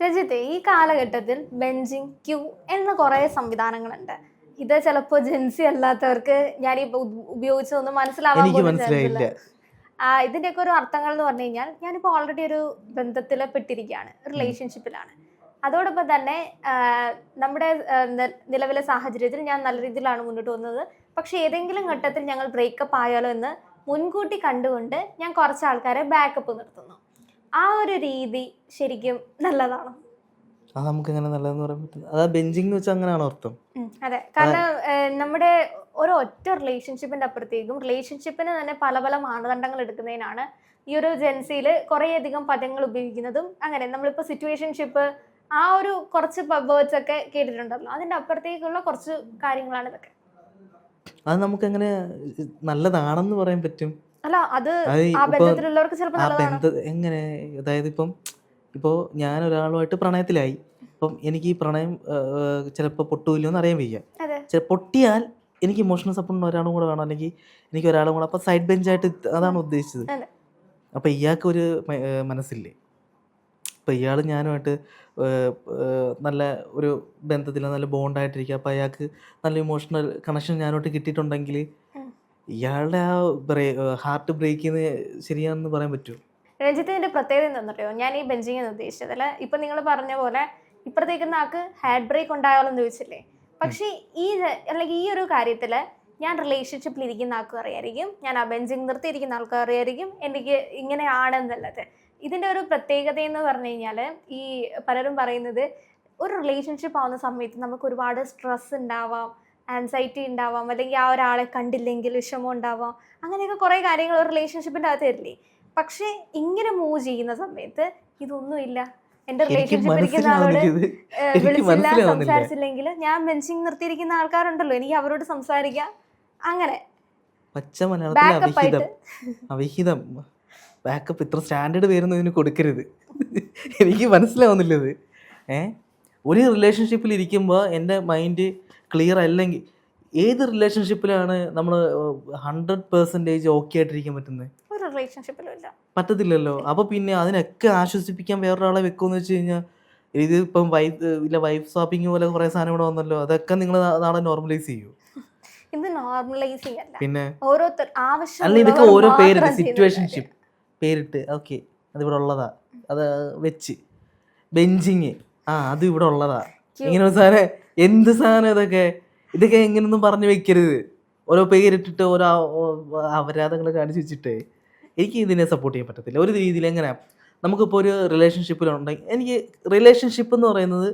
രജിത്തെ ഈ കാലഘട്ടത്തിൽ benching Q എന്ന കുറേ സംവിധാനങ്ങളുണ്ട്. ഇത് ചിലപ്പോൾ ജെൻസി അല്ലാത്തവർക്ക് ഞാൻ ഈ ഉപയോഗിച്ചതൊന്നും മനസ്സിലാവാൻ ആ, ഇതിന്റെയൊക്കെ ഒരു അർത്ഥങ്ങൾ എന്ന് പറഞ്ഞു കഴിഞ്ഞാൽ ഞാനിപ്പോൾ ഓൾറെഡി ഒരു ബന്ധത്തിൽ പെട്ടിരിക്കുകയാണ് റിലേഷൻഷിപ്പിലാണ് അതോടൊപ്പം തന്നെ നമ്മുടെ നിലവിലെ സാഹചര്യത്തിൽ ഞാൻ നല്ല രീതിയിലാണ് മുന്നോട്ട് പോകുന്നത്. പക്ഷെ ഏതെങ്കിലും ഘട്ടത്തിൽ ഞങ്ങൾ ബ്രേക്കപ്പ് ആയാലോ എന്ന് മുൻകൂട്ടി കണ്ടുകൊണ്ട് ഞാൻ കുറച്ച് ആൾക്കാരെ ബാക്കപ്പ് നിർത്തുന്നു. ആ ഒരു രീതി ശരിക്കും നല്ലതാണോ. അത് നമുക്ക് എങ്ങനെ നല്ലതെന്ന് പറയാൻ പറ്റില്ല. അതാ ബെഞ്ചിങ് വെച്ചാൽ അങ്ങനെയാണ് അർത്ഥം. അതെ. കാരണം നമ്മുടെ ഒരു ഒറ്റ റിലേഷൻഷിപ്പിന്റെ അപ്പുറത്തേക്കും റിലേഷൻഷിപ്പിന് തന്നെ പല പല മാനദണ്ഡങ്ങൾ എടുക്കുന്നതിനാണ് ഈ ഒരു ജെൻസിയിൽ കുറേയധികം പദങ്ങൾ ഉപയോഗിക്കുന്നതും അങ്ങനെ. നമ്മളിപ്പോൾ സിറ്റുവേഷൻഷിപ്പ് ആ ഒരു കുറച്ച് വേർഡ്സ് ഒക്കെ കേട്ടിട്ടുണ്ടല്ലോ. അതിന്റെ അപ്പുറത്തേക്കുള്ള കുറച്ച് കാര്യങ്ങളാണ് ഇതൊക്കെ. അത് നമുക്ക് എങ്ങനെ നല്ലതാണെന്ന് പറയാൻ പറ്റും? അല്ല അത് ആ ബന്ധത്തിലുള്ളവർക്ക് ചിലപ്പോൾ ആ നല്ലതാണ്. ബന്ധ എങ്ങനെ? അതായത് ഇപ്പം ഇപ്പോൾ ഞാൻ ഒരാളുമായിട്ട് പ്രണയത്തിലായി. അപ്പം എനിക്ക് ഈ പ്രണയം ചിലപ്പോൾ പൊട്ടൂല്ലോ എന്ന് അറിയാൻ വയ്യ. ചില പൊട്ടിയാൽ എനിക്ക് ഇമോഷണൽ സപ്പോർട്ട് ഒരാളും കൂടെ വേണം. അല്ലെങ്കിൽ എനിക്ക് ഒരാളും കൂടെ അപ്പോൾ സൈഡ് ബെഞ്ചായിട്ട് അതാണ് ഉദ്ദേശിച്ചത്. അപ്പൊ ഇയാൾക്ക് ഒരു മനസ്സില്ലേ? അപ്പൊ ഇയാൾ ഞാനുമായിട്ട് നല്ല ഒരു ബന്ധത്തിൽ നല്ല ബോണ്ടായിട്ടിരിക്കുക അപ്പോൾ അയാൾക്ക് നല്ല ഇമോഷണൽ കണക്ഷൻ ഞാനോട്ട് കിട്ടിയിട്ടുണ്ടെങ്കിൽ. ഇയാളുടെ ആ ഹാർട്ട് ബ്രേക്ക് ചെയ്യുന്നത് ശരിയാണെന്ന് പറയാൻ പറ്റുമോ? രഞ്ജിത്തിന്റെ പ്രത്യേകത എന്താണെന്നറിയോ? ഞാൻ ഈ ബെഞ്ചിങ് ഉദ്ദേശിച്ചത് അല്ല? ഇപ്പൊ നിങ്ങൾ പറഞ്ഞ പോലെ ഇപ്പുറത്തേക്കുന്ന ആൾക്ക് ഹാർട്ട് ബ്രേക്ക് ഉണ്ടായാലോ എന്ന് ചോദിച്ചില്ലേ? പക്ഷേ ഈ അല്ലെങ്കിൽ ഈ ഒരു കാര്യത്തിൽ ഞാൻ റിലേഷൻഷിപ്പിൽ ഇരിക്കുന്ന ആൾക്കും അറിയായിരിക്കും ഞാൻ ആ ബെഞ്ചിങ് നിർത്തിയിരിക്കുന്ന ആൾക്കും അറിയായിരിക്കും എനിക്ക് ഇങ്ങനെയാണെന്നുള്ളത്. ഇതിന്റെ ഒരു പ്രത്യേകത എന്ന് പറഞ്ഞു കഴിഞ്ഞാൽ ഈ പലരും പറയുന്നത് ഒരു റിലേഷൻഷിപ്പ് ആവുന്ന സമയത്ത് നമുക്ക് ഒരുപാട് സ്ട്രെസ് ഉണ്ടാവാം ആൻസൈറ്റി ഉണ്ടാവാം അല്ലെങ്കിൽ ആ ഒരാളെ കണ്ടില്ലെങ്കിൽ വിഷമം ഉണ്ടാവാം അങ്ങനെയൊക്കെ കുറേ കാര്യങ്ങൾ ഒരു റിലേഷൻഷിപ്പിന്റെ അകത്ത് വരില്ലേ? പക്ഷേ ഇങ്ങനെ മൂവ് ചെയ്യുന്ന സമയത്ത് ഇതൊന്നുമില്ല. എന്റെ റിലേഷൻഷിപ്പ് ഇരിക്കുന്ന ആളോട് വിളിച്ചില്ല. സംസാരിച്ചില്ലെങ്കിൽ ഞാൻ ബെഞ്ചിങ് നിർത്തിയിരിക്കുന്ന ആൾക്കാരുണ്ടല്ലോ എനിക്ക് അവരോട് സംസാരിക്കാം. അങ്ങനെ. പച്ച മലയാളത്തിൽ ബാക്കപ്പ് അവിഹിതം. ബാക്കപ്പ് ഇത്ര സ്റ്റാൻഡേർഡ് പേരൊന്നും ഇതിന് കൊടുക്കരുത്. എനിക്ക് മനസ്സിലാവുന്നില്ല ഇത്. ഏ? ഒരു റിലേഷൻഷിപ്പിൽ ഇരിക്കുമ്പോൾ എന്റെ മൈൻഡ് ക്ലിയർ അല്ലെങ്കിൽ ഏത് റിലേഷൻഷിപ്പിലാണ് നമ്മൾ ഹൺഡ്രഡ് പെർസെന്റേജ് ഓക്കെ ആയിട്ടിരിക്കാൻ പറ്റുന്നത് ഒരു റിലേഷൻഷിപ്പിലും ഇല്ല. പറ്റത്തില്ലല്ലോ. അപ്പോൾ പിന്നെ അതിനൊക്കെ ആശ്വസിപ്പിക്കാൻ വേറൊരാളെ വെക്കുമെന്ന് വെച്ച് കഴിഞ്ഞാൽ ഇത് ഇപ്പം വൈഫ് ഇല്ല വൈഫ് സ്വാപ്പിംഗ് പോലെ കുറേ സാധനം ഇവിടെ വന്നല്ലോ. അതൊക്കെ നിങ്ങൾ നാളെ നോർമലൈസ് ചെയ്യൂ. ഇത് നോർമലൈസ് ചെയ്യാം പിന്നെ? ഓരോരുത്തർ ആവശ്യം അല്ല ഇതൊക്കെ ഓരോ പേരിട്ട് സിറ്റുവേഷൻഷിപ്പ് പേരിട്ട് ഓക്കെ അത് ഇവിടെ ഉള്ളതാ. അത് വെച്ച്. ബെഞ്ചിങ്. ആ അത് ഇവിടെ ഉള്ളതാ. ഇങ്ങനെ ഒരു സാധനം എന്ത് സാധനം ഇതൊക്കെ? ഇതൊക്കെ എങ്ങനെയൊന്നും പറഞ്ഞു വെക്കരുത്. ഓരോ പേരിട്ടിട്ട് ഓരോ അപരാധങ്ങൾ കാണിച്ചു വെച്ചിട്ട് എനിക്ക് ഇതിനെ സപ്പോർട്ട് ചെയ്യാൻ പറ്റത്തില്ല. ഒരു രീതിയിൽ എങ്ങനെയാ നമുക്കിപ്പോൾ ഒരു റിലേഷൻഷിപ്പിലുണ്ടെങ്കിൽ എനിക്ക് റിലേഷൻഷിപ്പ് എന്ന് പറയുന്നത്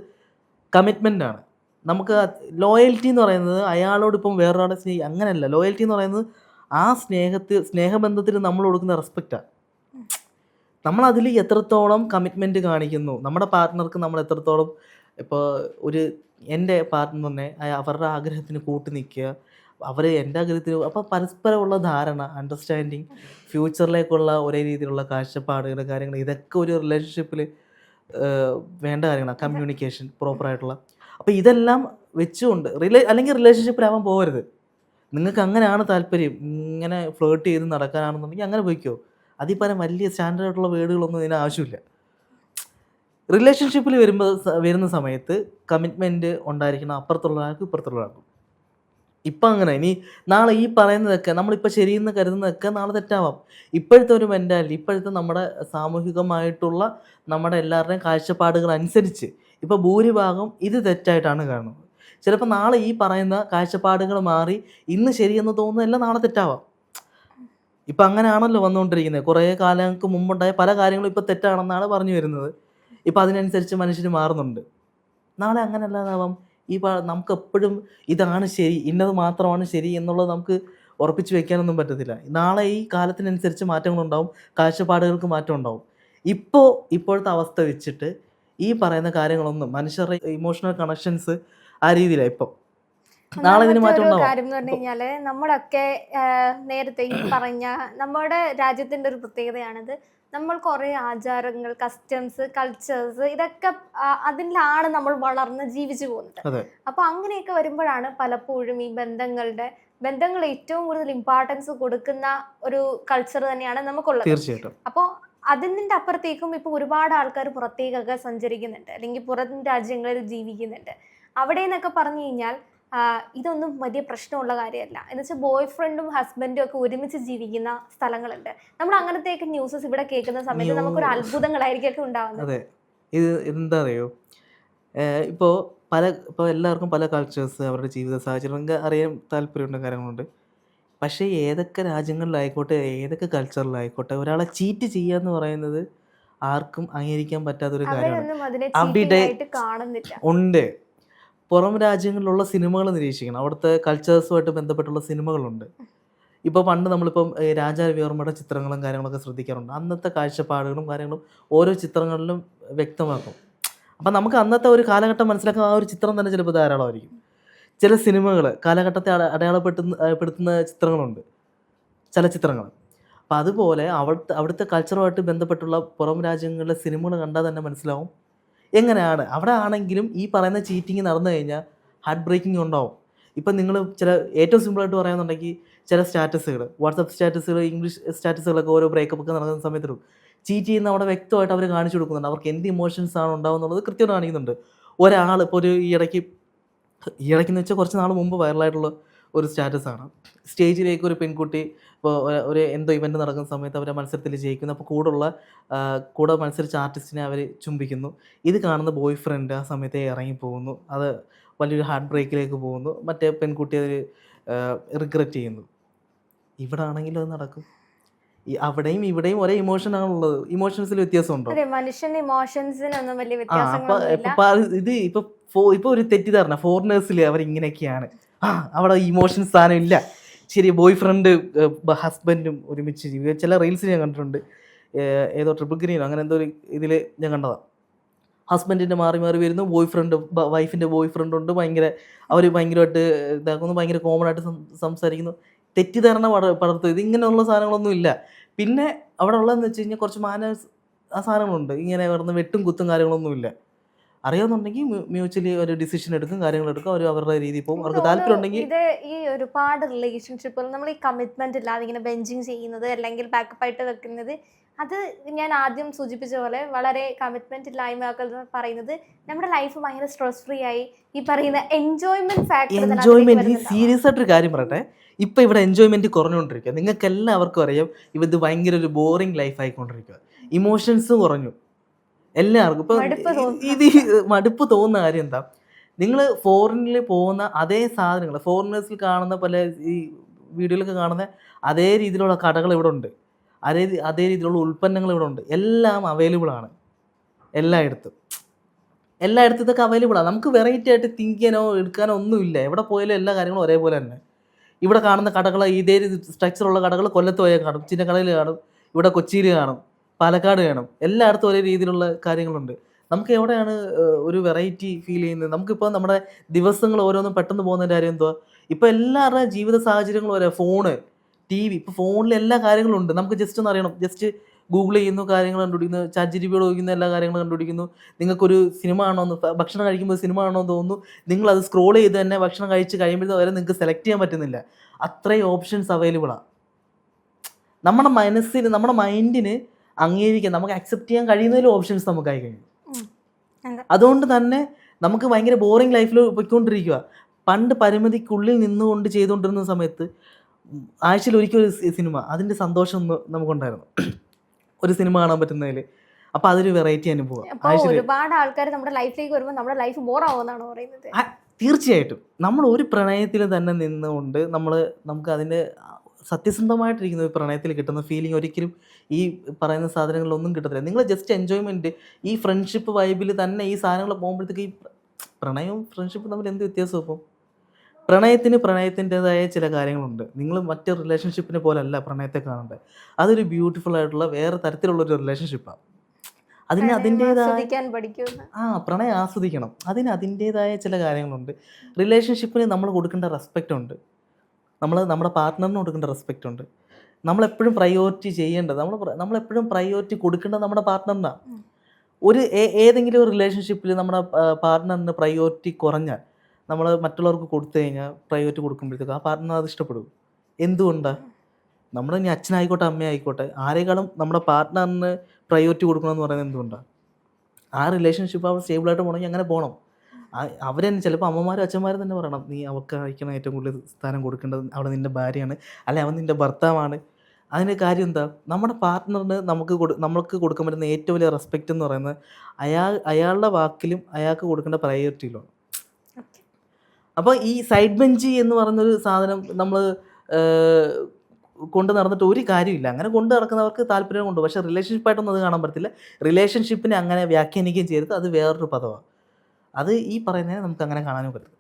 കമ്മിറ്റ്മെന്റ് ആണ്. നമുക്ക് ലോയൽറ്റി എന്ന് പറയുന്നത് അയാളോട് ഇപ്പം വേറൊരാളെ സ്നേഹി അങ്ങനെയല്ല ലോയൽറ്റി എന്ന് പറയുന്നത് ആ സ്നേഹത്തിൽ സ്നേഹബന്ധത്തിൽ നമ്മൾ കൊടുക്കുന്ന റെസ്പെക്റ്റാണ് നമ്മൾ അതിൽ എത്രത്തോളം കമ്മിറ്റ്മെന്റ് കാണിക്കുന്നു? നമ്മുടെ പാർട്ട്ണർക്ക് നമ്മൾ എത്രത്തോളം ഇപ്പോൾ ഒരു എന്റെ പാർട്ട്ണറിനെ അവരുടെ ആഗ്രഹത്തിന് കൂട്ടി നിൽക്കുക. അവർ എന്റെ ആഗ്രഹത്തിന് അപ്പോൾ പരസ്പരമുള്ള ധാരണ അണ്ടർസ്റ്റാൻഡിങ് ഫ്യൂച്ചറിലേക്കുള്ള ഒരേ രീതിയിലുള്ള കാഴ്ചപ്പാടുകൾ കാര്യങ്ങൾ ഇതൊക്കെ ഒരു റിലേഷൻഷിപ്പിൽ വേണ്ട കാര്യങ്ങളാണ് കമ്മ്യൂണിക്കേഷൻ പ്രോപ്പറായിട്ടുള്ള അപ്പോൾ ഇതെല്ലാം വെച്ചുകൊണ്ട് റിലേ അല്ലെങ്കിൽ റിലേഷൻഷിപ്പിലാവാൻ പോകരുത്. നിങ്ങൾക്ക് അങ്ങനെയാണ് താല്പര്യം. ഇങ്ങനെ ഫ്ലേർട്ട് ചെയ്ത് നടക്കാനാണെന്നുണ്ടെങ്കിൽ അങ്ങനെ പോയിക്കോ. അതിൽ പല വലിയ സ്റ്റാൻഡേർഡായിട്ടുള്ള വേർഡുകളൊന്നും ഇതിന് ആവശ്യമില്ല. റിലേഷൻഷിപ്പിൽ വരുമ്പോൾ വരുന്ന സമയത്ത് കമ്മിറ്റ്മെന്റ് ഉണ്ടായിരിക്കണം അപ്പുറത്തുള്ള ആൾക്ക് ഇപ്പുറത്തുള്ള ആൾക്കും ഇപ്പം അങ്ങനെ. ഇനി നാളെ ഈ പറയുന്നതൊക്കെ നമ്മളിപ്പോൾ ശരിയെന്ന് കരുതുന്നതൊക്കെ നാളെ തെറ്റാവാം. ഇപ്പോഴത്തെ ഒരു മെന്റാലിറ്റി ഇപ്പോഴത്തെ നമ്മുടെ സാമൂഹികമായിട്ടുള്ള നമ്മുടെ എല്ലാവരുടെയും കാഴ്ചപ്പാടുകൾ അനുസരിച്ച് ഇപ്പോൾ ഭൂരിഭാഗം ഇത് തെറ്റായിട്ടാണ് കാണുന്നത്. ചിലപ്പോൾ നാളെ ഈ പറയുന്ന കാഴ്ചപ്പാടുകൾ മാറി ഇന്ന് ശരിയെന്ന് തോന്നുന്നതെല്ലാം നാളെ തെറ്റാവാം. ഇപ്പം അങ്ങനെയാണല്ലോ വന്നുകൊണ്ടിരിക്കുന്നത്. കുറേ കാലങ്ങൾക്ക് മുമ്പുണ്ടായ പല കാര്യങ്ങളും ഇപ്പോൾ തെറ്റാണെന്നാണ് പറഞ്ഞു വരുന്നത്. ഇപ്പം അതിനനുസരിച്ച് മനുഷ്യർ മാറുന്നുണ്ട്. നാളെ അങ്ങനെ അല്ലാതാവാം ഈ പാ നമുക്ക് എപ്പോഴും ഇതാണ് ശരി ഇന്നത് മാത്രമാണ് ശരി എന്നുള്ളത് നമുക്ക് ഉറപ്പിച്ച് വെക്കാനൊന്നും പറ്റത്തില്ല. നാളെ ഈ കാലത്തിനനുസരിച്ച് മാറ്റങ്ങളുണ്ടാവും കാഴ്ചപ്പാടുകൾക്ക് മാറ്റം ഉണ്ടാവും ഇപ്പോൾ ഇപ്പോഴത്തെ അവസ്ഥ വെച്ചിട്ട് ഈ പറയുന്ന കാര്യങ്ങളൊന്നും മനുഷ്യരുടെ ഇമോഷണൽ കണക്ഷൻസ് ആ രീതിയിലാണ് ഇപ്പം. നാളെ ഇതിന് മാറ്റം കാര്യം എന്ന് പറഞ്ഞു കഴിഞ്ഞാൽ നമ്മളൊക്കെ നേരത്തെ ഈ പറഞ്ഞ നമ്മുടെ രാജ്യത്തിന്റെ ഒരു പ്രത്യേകതയാണിത്. നമ്മൾ കുറേ ആചാരങ്ങൾ കസ്റ്റംസ് കൾച്ചേഴ്സ് ഇതൊക്കെ അതിലാണ് നമ്മൾ വളർന്ന് ജീവിച്ചു പോകുന്നത്. അപ്പോൾ അപ്പൊ അങ്ങനെയൊക്കെ വരുമ്പോഴാണ് പലപ്പോഴും ഈ ബന്ധങ്ങളുടെ ബന്ധങ്ങൾ ഏറ്റവും കൂടുതൽ ഇമ്പോർട്ടൻസ് കൊടുക്കുന്ന ഒരു കൾച്ചർ തന്നെയാണ് നമുക്കുള്ളത്. തീർച്ചയായിട്ടും. അപ്പോൾ അതിന്റെ അപ്പുറത്തേക്കും ഇപ്പോൾ ഒരുപാട് ആൾക്കാർ പുറത്തേക്കൊക്കെ സഞ്ചരിക്കുന്നുണ്ട്. അല്ലെങ്കിൽ പുറം രാജ്യങ്ങളിൽ ജീവിക്കുന്നുണ്ട്. അവിടെ എന്നൊക്കെ പറഞ്ഞു കഴിഞ്ഞാൽ ഇതൊന്നും വലിയ പ്രശ്നമുള്ള കാര്യമല്ല. എന്ന് വെച്ചാൽ ബോയ് ഫ്രണ്ടും ഹസ്ബൻഡും ഒക്കെ ഒരുമിച്ച് ജീവിക്കുന്ന സ്ഥലങ്ങളുണ്ട്. നമ്മൾ അങ്ങനത്തെയൊക്കെ ന്യൂസസ് ഇവിടെ കേൾക്കുന്ന സമയത്ത് നമുക്കൊരു അത്ഭുതങ്ങളായിരിക്കും ഉണ്ടാവുന്നത്. അതെ. ഇത് എന്താ അറിയോ ഇപ്പോൾ പല ഇപ്പോൾ എല്ലാവർക്കും പല കൾച്ചേഴ്സ് അവരുടെ ജീവിത സാഹചര്യങ്ങൾ അറിയാൻ താല്പര്യമുണ്ട് കാര്യങ്ങളുണ്ട്. പക്ഷേ ഏതൊക്കെ രാജ്യങ്ങളിലായിക്കോട്ടെ ഏതൊക്കെ കൾച്ചറിലായിക്കോട്ടെ ഒരാളെ ചീറ്റ് ചെയ്യുക എന്ന് പറയുന്നത് ആർക്കും അംഗീകരിക്കാൻ പറ്റാത്തൊരു കാര്യമാണ്. അവിടെ- ഉണ്ട്. പുറം രാജ്യങ്ങളിലുള്ള സിനിമകൾ നിരീക്ഷിക്കണം. അവിടുത്തെ കൾച്ചേഴ്സുമായിട്ട് ബന്ധപ്പെട്ടുള്ള സിനിമകളുണ്ട്. ഇപ്പോൾ പണ്ട് നമ്മളിപ്പം രാജാ രാജാരവിവർമ്മയുടെ ചിത്രങ്ങളും കാര്യങ്ങളൊക്കെ ശ്രദ്ധിക്കാറുണ്ട്. അന്നത്തെ കാഴ്ചപ്പാടുകളും കാര്യങ്ങളും ഓരോ ചിത്രങ്ങളിലും വ്യക്തമാക്കും. അപ്പം നമുക്ക് അന്നത്തെ ഒരു കാലഘട്ടം മനസ്സിലാക്കാൻ ആ ഒരു ചിത്രം തന്നെ ചിലപ്പോൾ ധാരാളമായിരിക്കും. ചില സിനിമകൾ കാലഘട്ടത്തെ അടയാളപ്പെടുത്തുന്ന പെടുത്തുന്ന ചിത്രങ്ങളുണ്ട്. ചലച്ചിത്രങ്ങൾ അപ്പം അതുപോലെ അവിടുത്തെ അവിടുത്തെ കൾച്ചറുമായിട്ട് ബന്ധപ്പെട്ടുള്ള പുറം രാജ്യങ്ങളിലെ സിനിമകൾ കണ്ടാൽ തന്നെ മനസ്സിലാവും എങ്ങനെയാണ്? അവിടെ ആണെങ്കിലും ഈ പറയുന്ന ചീറ്റിങ് നടന്നു കഴിഞ്ഞാൽ ഹാർട്ട് ബ്രേക്കിംഗ് ഉണ്ടാവും. ഇപ്പം നിങ്ങൾ ചില ഏറ്റവും സിമ്പിളായിട്ട് പറയാന്നുണ്ടെങ്കിൽ ചില സ്റ്റാറ്റസുകൾ വാട്സപ്പ് സ്റ്റാറ്റസുകൾ ഇംഗ്ലീഷ് സ്റ്റാറ്റസുകളൊക്കെ ഓരോ ബ്രേക്കപ്പ് ഒക്കെ നടക്കുന്ന സമയത്തും ചീറ്റ് ചെയ്യുന്ന അവിടെ വ്യക്തമായിട്ട് അവർ കാണിച്ചു കൊടുക്കുന്നുണ്ട്. അവർക്ക് എന്ത് ഇമോഷൻസ് ആണ് ഉണ്ടാവുന്നുള്ളത് കൃത്യമായിട്ട് കാണിക്കുന്നുണ്ട്. ഒരാൾ ഇപ്പോൾ ഒരു ഈ ഇടയ്ക്ക് ഈ ഇടയ്ക്ക് എന്ന് വെച്ചാൽ കുറച്ച് നാൾ മുമ്പ് വൈറലായിട്ടുള്ള ഒരു സ്റ്റാറ്റസാണ്. സ്റ്റേജിലേക്ക് ഒരു പെൺകുട്ടി ഇപ്പോൾ ഒരു എന്തോ ഇവന്റ് നടക്കുന്ന സമയത്ത് അവരെ മത്സരത്തിൽ ജയിക്കുന്നു. അപ്പോൾ കൂടുള്ള കൂടെ മത്സരിച്ച ആർട്ടിസ്റ്റിനെ അവർ ചുംബിക്കുന്നു. ഇത് കാണുന്ന ബോയ് ഫ്രണ്ട് ആ സമയത്ത് ഇറങ്ങി പോകുന്നു അത് വലിയൊരു ഹാർട്ട് ബ്രേക്കിലേക്ക് പോകുന്നു. മറ്റേ പെൺകുട്ടി അത് റിഗ്രറ്റ് ചെയ്യുന്നു. ഇവിടെ ആണെങ്കിലും അത് നടക്കും. ഈ അവിടെയും ഇവിടെയും ഒരേ ഇമോഷൻ ആണുള്ളത്. ഇമോഷൻസിൽ വ്യത്യാസമുണ്ടോ? മനുഷ്യന്റെ ഇമോഷൻസിനൊന്നും വലിയ ഇത് ഇപ്പൊ ഇപ്പൊ ഒരു തെറ്റിദ്ധാരണ. ഫോറിനേഴ്സിൽ അവർ ഇങ്ങനെയൊക്കെയാണ് ആ അവിടെ ഇമോഷൻ സാധനം ഇല്ല. ശരി ബോയ് ഫ്രണ്ട് ഹസ്ബൻഡും ഒരുമിച്ച് ജീവിക്കുക ചില റീൽസ് ഞാൻ കണ്ടിട്ടുണ്ട്. ഏതോ ട്രിപ്പിൾ ഗ്രീനോ അങ്ങനെ എന്തോ ഒരു ഇതിൽ ഞാൻ കണ്ടതാ. ഹസ്ബൻഡിന്റെ മാറി മാറി വരുന്നു ബോയ് ഫ്രണ്ട് വൈഫിന്റെ ബോയ് ഫ്രണ്ട് ഉണ്ട്. ഭയങ്കര അവർ ഭയങ്കരമായിട്ട് ഇതാക്കുന്നു ഭയങ്കര കോമൺ ആയിട്ട് സംസാരിക്കുന്നു. തെറ്റിദ്ധാരണ പട പടർത്തും. ഇത് ഇങ്ങനെയുള്ള സാധനങ്ങളൊന്നും ഇല്ല. പിന്നെ അവിടെ ഉള്ളതെന്ന് വെച്ച് കഴിഞ്ഞാൽ കുറച്ച് മാനേഴ്സ് ആ സാധനങ്ങളുണ്ട്. ഇങ്ങനെ വരുന്ന വെട്ടും കുത്തും കാര്യങ്ങളൊന്നും ഇല്ല. അറിയാന്നുണ്ടെങ്കിൽ മ്യൂച്വലി ഒരു ഡിസിഷൻ എടുക്കും കാര്യങ്ങൾ എടുക്കും അവർ അവരുടെ രീതിയിൽ പോകും. അവർക്ക് താല്പര്യം ഉണ്ടെങ്കിൽ ഇത് ഈ ഒരുപാട് റിലേഷൻഷിപ്പുകൾ നമ്മൾ ഈ കമ്മിറ്റ്മെന്റ് ഇല്ലാതെ ഇങ്ങനെ ബെഞ്ചിങ് ചെയ്യുന്നത് അല്ലെങ്കിൽ ബാക്കപ്പ് ആയിട്ട് വെക്കുന്നത് അത് ഞാൻ ആദ്യം സൂചിപ്പിച്ച പോലെ വളരെ കമ്മിറ്റ്മെന്റ് ഇല്ലായ്മകൾ പറയുന്നത് നമ്മുടെ ലൈഫ് ഭയങ്കര സ്ട്രെസ് ഫ്രീ ആയി ഈ പറയുന്ന എൻജോയ്മെന്റ് ഫാക്ടർ എൻജോയ്മെന്റ് സീരിയസ് ആയിട്ടൊരു കാര്യം പറയട്ടെ. ഇപ്പൊ ഇവിടെ എൻജോയ്മെന്റ് കുറഞ്ഞുകൊണ്ടിരിക്കുക. നിങ്ങൾക്ക് എല്ലാവർക്കും അറിയാം ഇവ ഇത് ഭയങ്കര ഒരു ബോറിംഗ് ലൈഫ് ആയിക്കൊണ്ടിരിക്കുക. ഇമോഷൻസ് കുറഞ്ഞു. എല്ലാവർക്കും ഇപ്പം. ഇത് മടുപ്പ് തോന്നുന്ന കാര്യം എന്താ? നിങ്ങൾ ഫോറിനിൽ പോകുന്ന അതേ സാധനങ്ങൾ ഫോറിനേഴ്സിൽ കാണുന്ന പല ഈ വീഡിയോയിലൊക്കെ കാണുന്ന അതേ രീതിയിലുള്ള കടകൾ ഇവിടെ ഉണ്ട്. അതേ അതേ രീതിയിലുള്ള ഉൽപ്പന്നങ്ങൾ ഇവിടെ ഉണ്ട്. എല്ലാം അവൈലബിൾ ആണ്. എല്ലായിടത്തും. എല്ലായിടത്തും ഇതൊക്കെ അവൈലബിൾ ആണ് നമുക്ക് വെറൈറ്റി ആയിട്ട് തിങ്ക് ചെയ്യാനോ എടുക്കാനോ ഒന്നുമില്ല. എവിടെ പോയാലും എല്ലാ കാര്യങ്ങളും ഒരേപോലെ തന്നെ. ഇവിടെ കാണുന്ന കടകൾ ഇതേ സ്ട്രക്ചറുള്ള കടകൾ കൊല്ലത്ത് പോയാൽ കാണും ചിന്നക്കടയിൽ കാണും ഇവിടെ കൊച്ചിയിൽ കാണും പാലക്കാട് കാണും. എല്ലായിടത്തും ഒരേ രീതിയിലുള്ള കാര്യങ്ങളുണ്ട്. നമുക്ക് എവിടെയാണ് ഒരു വെറൈറ്റി ഫീൽ ചെയ്യുന്നത്? നമുക്കിപ്പോൾ നമ്മുടെ ദിവസങ്ങൾ ഓരോന്നും പെട്ടെന്ന് പോകുന്നതിന്റെ കാര്യം എന്തുവാ? ഇപ്പോൾ എല്ലാവരുടെയും ജീവിത സാഹചര്യങ്ങളും ഒരേ ഫോണ് ടി വി ഇപ്പോൾ ഫോണിൽ എല്ലാ കാര്യങ്ങളും ഉണ്ട്. നമുക്ക് ജസ്റ്റ് ഒന്ന് അറിയണം. ജസ്റ്റ് ഗൂഗിൾ ചെയ്യുന്നു കാര്യങ്ങൾ കണ്ടുപിടിക്കുന്നു ചാറ്റ് ജി ബിയോട് ചോദിക്കുന്ന എല്ലാ കാര്യങ്ങളും കണ്ടുപിടിക്കുന്നു. നിങ്ങൾക്കൊരു സിനിമ ആണോ എന്ന് ഭക്ഷണം കഴിക്കുമ്പോൾ സിനിമ ആണോ എന്ന് തോന്നുന്നു. നിങ്ങൾ അത് സ്ക്രോൾ ചെയ്ത് തന്നെ ഭക്ഷണം കഴിച്ച് കഴിയുമ്പോൾ വരെ നിങ്ങൾക്ക് സെലക്ട് ചെയ്യാൻ പറ്റുന്നില്ല. അത്രയും ഓപ്ഷൻസ് അവൈലബിളാണ് നമ്മുടെ മനസ്സിന് നമ്മുടെ മൈൻഡിന് അംഗീകരിക്കാൻ നമുക്ക് അക്സെപ്റ്റ് ചെയ്യാൻ കഴിയുന്നതിലും ഓപ്ഷൻസ് നമുക്കായി കഴിഞ്ഞു. അതുകൊണ്ട് തന്നെ നമുക്ക് ഭയങ്കര ബോറിംഗ് ലൈഫിൽ പോയിക്കൊണ്ടിരിക്കുക പണ്ട് പരിമിതിക്കുള്ളിൽ നിന്നുകൊണ്ട് ചെയ്തുകൊണ്ടിരുന്ന സമയത്ത് ആഴ്ചയിൽ ഒരിക്കൽ ഒരു സിനിമ അതിന്റെ സന്തോഷം നമുക്കുണ്ടായിരുന്നു. ഒരു സിനിമ കാണാൻ പറ്റുന്നതിൽ അപ്പൊ അതൊരു വെറൈറ്റി അനുഭവം. ഒരുപാട് ആൾക്കാർ നമ്മുടെ ലൈഫിലേക്ക് വരുമ്പോൾ നമ്മുടെ ലൈഫ് ബോർ ആവുമെന്നാണ് പറയുന്നത്. തീർച്ചയായിട്ടും. നമ്മൾ ഒരു പ്രണയത്തിൽ തന്നെ നിന്നുകൊണ്ട് നമ്മൾ നമുക്ക് അതിന്റെ സത്യസന്ധമായിട്ടിരിക്കുന്ന ഒരു പ്രണയത്തിൽ കിട്ടുന്ന ഫീലിംഗ് ഒരിക്കലും ഈ പറയുന്ന സാധനങ്ങളിലൊന്നും കിട്ടത്തില്ല. നിങ്ങൾ ജസ്റ്റ് എൻജോയ്മെന്റ് ഈ ഫ്രണ്ട്ഷിപ്പ് വൈബിൽ തന്നെ ഈ സാധനങ്ങൾ പോകുമ്പോഴത്തേക്ക് ഈ പ്രണയവും ഫ്രണ്ട്ഷിപ്പും തമ്മിൽ എന്ത് വ്യത്യാസം ഇപ്പം? പ്രണയത്തിന് പ്രണയത്തിന്റെതായ ചില കാര്യങ്ങളുണ്ട്. നിങ്ങൾ മറ്റു റിലേഷൻഷിപ്പിനെ പോലല്ല പ്രണയത്തെ കാണേണ്ടത് അതൊരു ബ്യൂട്ടിഫുൾ ആയിട്ടുള്ള വേറെ തരത്തിലുള്ള ഒരു റിലേഷൻഷിപ്പാണ് അതിന് അതിന്റെതായ ആ പ്രണയം ആസ്വദിക്കണം. അതിന് അതിന്റെതായ ചില കാര്യങ്ങളുണ്ട്. റിലേഷൻഷിപ്പിന് നമ്മൾ കൊടുക്കേണ്ട റെസ്പെക്റ്റ് ഉണ്ട്. നമ്മൾ നമ്മുടെ പാർട്ട്ണറിന് കൊടുക്കേണ്ട റെസ്പെക്റ്റ് ഉണ്ട്. നമ്മളെപ്പോഴും പ്രയോറിറ്റി ചെയ്യേണ്ടത് നമ്മൾ നമ്മളെപ്പോഴും പ്രയോറിറ്റി കൊടുക്കേണ്ടത് നമ്മുടെ പാർട്ട്ണറിനാണ് ഒരു ഏതെങ്കിലും ഒരു റിലേഷൻഷിപ്പിൽ നമ്മുടെ പാർട്ട്ണറിന് പ്രയോറിറ്റി കുറഞ്ഞാൽ നമ്മൾ മറ്റുള്ളവർക്ക് കൊടുത്തു കഴിഞ്ഞാൽ പ്രൈവറ്റ് കൊടുക്കുമ്പോഴത്തേക്ക് ആ പാർട്ട്ണർ അത് ഇഷ്ടപ്പെടും. എന്തുകൊണ്ടാണ് നമ്മുടെ ഇനി അച്ഛനായിക്കോട്ടെ അമ്മയായിക്കോട്ടെ ആരെക്കാളും നമ്മുടെ പാർട്ട്ണറിന് പ്രയോറിറ്റി കൊടുക്കണമെന്ന് പറയുന്നത് എന്തുകൊണ്ടാണ് ആ റിലേഷൻഷിപ്പ് അവർ സ്റ്റേബിളായിട്ട് പോകണമെങ്കിൽ അങ്ങനെ പോകണം അവർ തന്നെ ചിലപ്പോൾ അമ്മമാരും അച്ഛന്മാരും തന്നെ പറയണം നീ അവർക്ക് അയക്കണം ഏറ്റവും കൂടുതൽ സ്ഥാനം കൊടുക്കേണ്ടത് അവിടെ നിന്റെ ഭാര്യയാണ് അല്ലെ അവൻ നിന്റെ ഭർത്താവാണ്. അതിന്റെ കാര്യം എന്താ? നമ്മുടെ പാർട്ട്ണറിന് നമുക്ക് കൊടു നമ്മൾക്ക് കൊടുക്കാൻ പറ്റുന്ന ഏറ്റവും വലിയ റെസ്പെക്റ്റ് എന്ന് പറയുന്നത് അയാൾ അയാളുടെ വാക്കിലും അയാൾക്ക് കൊടുക്കേണ്ട പ്രയോറിറ്റിയിലാണ്. അപ്പോൾ ഈ സൈഡ് ബെഞ്ച് എന്ന് പറഞ്ഞൊരു സാധനം നമ്മൾ കൊണ്ട് നടന്നിട്ട് ഒരു കാര്യമില്ല അങ്ങനെ കൊണ്ട് നടക്കുന്നവർക്ക് താല്പര്യം കൊണ്ട് പക്ഷേ റിലേഷൻഷിപ്പായിട്ടൊന്നും അത് കാണാൻ പറ്റത്തില്ല. റിലേഷൻഷിപ്പിനെ അങ്ങനെ വ്യാഖ്യാനിക്കുകയും ചെയ്യരുത്. അത് വേറൊരു പദമാണ് അത് ഈ പറയുന്നതിനെ നമുക്ക് അങ്ങനെ കാണാനും പറ്റില്ല